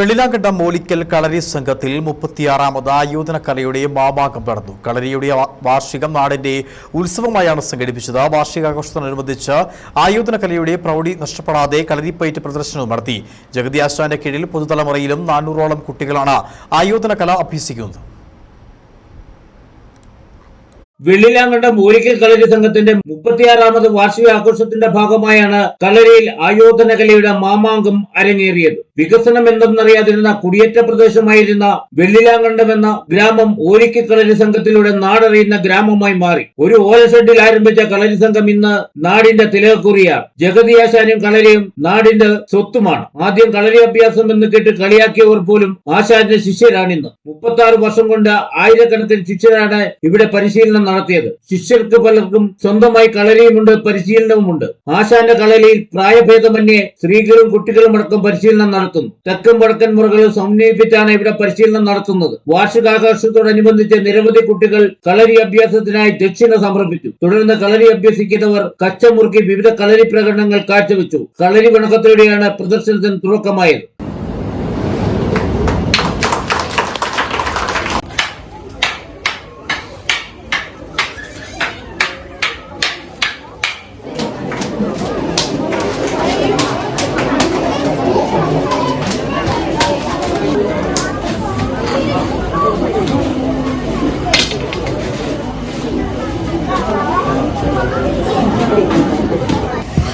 വെള്ളിലാങ്കണ്ടം മൂലിക്കൽ കളരി സംഘത്തിൽ മുപ്പത്തിയാറാമത് ആയോധന കലയുടെ മാമാകം നടന്നു. കളരിയുടെ വാർഷികം നാടിന്റെ ഉത്സവമായാണ് സംഘടിപ്പിച്ചത്. വാർഷികാഘോഷത്തോടനുബന്ധിച്ച് ആയോധന കലയുടെ പ്രൗഢി നഷ്ടപ്പെടാതെ കളരിപ്പയറ്റ് പ്രദർശനവും നടത്തി. ജഗതി ആശാന്റെ കീഴിൽ പുതുതലമുറയിലും നാനൂറോളം കുട്ടികളാണ് ആയോധന കല അഭ്യസിക്കുന്നത്. വെള്ളിലാങ്കണ്ട മൂലിക്കൽ കളരി സംഘത്തിന്റെ മുപ്പത്തിയാറാമത് വാർഷിക ആഘോഷത്തിന്റെ ഭാഗമായാണ് കളരിയിൽ ആയോധന കലയുടെ മാമാങ്കം അരങ്ങേറിയത്. വികസനം എന്തെന്നറിയാതിരുന്ന കുടിയേറ്റ പ്രദേശമായിരുന്ന വെള്ളിലാങ്കണ്ടം എന്ന ഗ്രാമം ഓലിക്കൽ കളരി സംഘത്തിലൂടെ നാടറിയുന്ന ഗ്രാമമായി മാറി. ഒരു ഓലഷെഡിൽ ആരംഭിച്ച കളരി സംഘം ഇന്ന് നാടിന്റെ തിലകക്കുറിയാണ്. ജഗതിയാശാനും കളരിയും നാടിന്റെ സ്വത്തുമാണ്. ആദ്യം കളരി അഭ്യാസം എന്ന് കേട്ട് കളിയാക്കിയവർ പോലും ആശാന്റെ ശിഷ്യരാണിന്ന് മുപ്പത്തി വർഷം കൊണ്ട് ആയിരക്കണക്കിന് ശിഷ്യരാണ് ഇവിടെ പരിശീലനം നടത്തിയത്. ശിഷ്യർക്ക് പലർക്കും സ്വന്തമായി കളരിയുമുണ്ട് പരിശീലനവുമുണ്ട്. ആശാന്റെ കളരിയിൽ പ്രായഭേദമന്യേ സ്ത്രീകളും കുട്ടികളും അടക്കം പരിശീലനം നടത്തുന്നു. തെക്കും വടക്കൻ മുറകളും സമന്വയിപ്പിച്ചാണ് ഇവിടെ പരിശീലനം നടത്തുന്നത്. വാർഷികാഘോഷത്തോടനുബന്ധിച്ച് നിരവധി കുട്ടികൾ കളരി അഭ്യാസത്തിനായി ദക്ഷിണ സമർപ്പിച്ചു. തുടർന്ന് കളരി അഭ്യസിക്കുന്നവർ കച്ചമുറുക്കി വിവിധ കളരി പ്രകടനങ്ങൾ കാഴ്ചവെച്ചു. കളരി വണക്കത്തോടെയാണ് പ്രദർശനത്തിന് തുടക്കമായത്.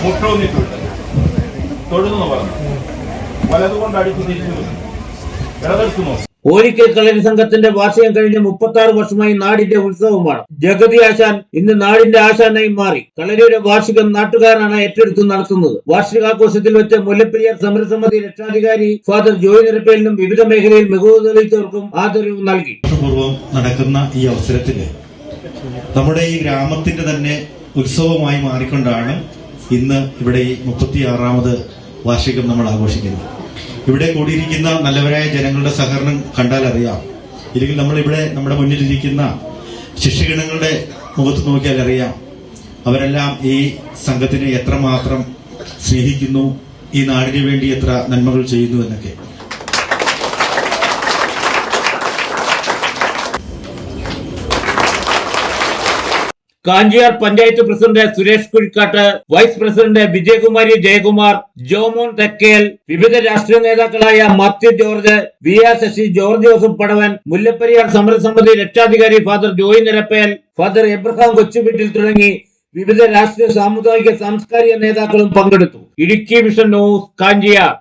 മുട്ടൊന്നിട്ടുണ്ട് തൊഴുതെന്ന് പറഞ്ഞു. വലതുകൊണ്ട് അടിച്ചു തിരിച്ചു നോക്കി. ഓരിക്കൽ കളരി സംഘത്തിന്റെ വാർഷികം കഴിഞ്ഞ മുപ്പത്തി ആറ് വർഷമായി നാടിന്റെ ഉത്സവമാണ്. ജഗതി ആശാൻ ഇന്ന് നാടിന്റെ ആശാനായി മാറി. കളരിയുടെ വാർഷികം നാട്ടുകാരാണ് ഏറ്റെടുത്ത് നടത്തുന്നത്. വാർഷികാഘോഷത്തിൽ വെച്ച് മുല്ലപ്പെരിയാർ സമരസമിതി രക്ഷാധികാരി ഫാദർ ജോയി നിരപ്പേലിനും വിവിധ മേഖലയിൽ മികവ് തെളിയിച്ചവർക്കും ആദരവ് നൽകി. പൂർവം നടക്കുന്ന ഈ അവസരത്തിൽ നമ്മുടെ ഈ ഗ്രാമത്തിന്റെ തന്നെ ഉത്സവമായി മാറിക്കൊണ്ടാണ് ഇന്ന് ഇവിടെ ഈ മുപ്പത്തിയാറാമത് വാർഷികം നമ്മൾ ആഘോഷിക്കുന്നു. ഇവിടെ കൂടിയിരിക്കുന്ന നല്ലവരായ ജനങ്ങളുടെ സഹകരണം കണ്ടാൽ അറിയാം. ഇല്ലെങ്കിൽ നമ്മളിവിടെ നമ്മുടെ മുന്നിലിരിക്കുന്ന ശിഷ്യഗണങ്ങളുടെ മുഖത്ത് നോക്കിയാൽ അറിയാം. അവരെല്ലാം ഈ സംഘത്തിനെ എത്രമാത്രം സ്നേഹിക്കുന്നു ഈ നാടിനു വേണ്ടി എത്ര നന്മകൾ ചെയ്യുന്നു എന്നൊക്കെ. Kanchiyar panchayat president Suresh Kuzhikkatt vice president Vijayakumari Jayakumar Jomon Thekkel വിവിധ രാഷ്ട്രീയ നേതാക്കളായ Mathew George V R Sasi George Joseph Padavan Mullaperiyar സമരസമിതി രക്ഷാധികാരി father Joy Nirappel father Abraham Kochuveettil തുടങ്ങി വിവിധ രാഷ്ട്രീയ സാമുദായിക സാംസ്കാരിക നേതാക്കളും പങ്കെടുത്തു. Idukki vision news Kanchiyar.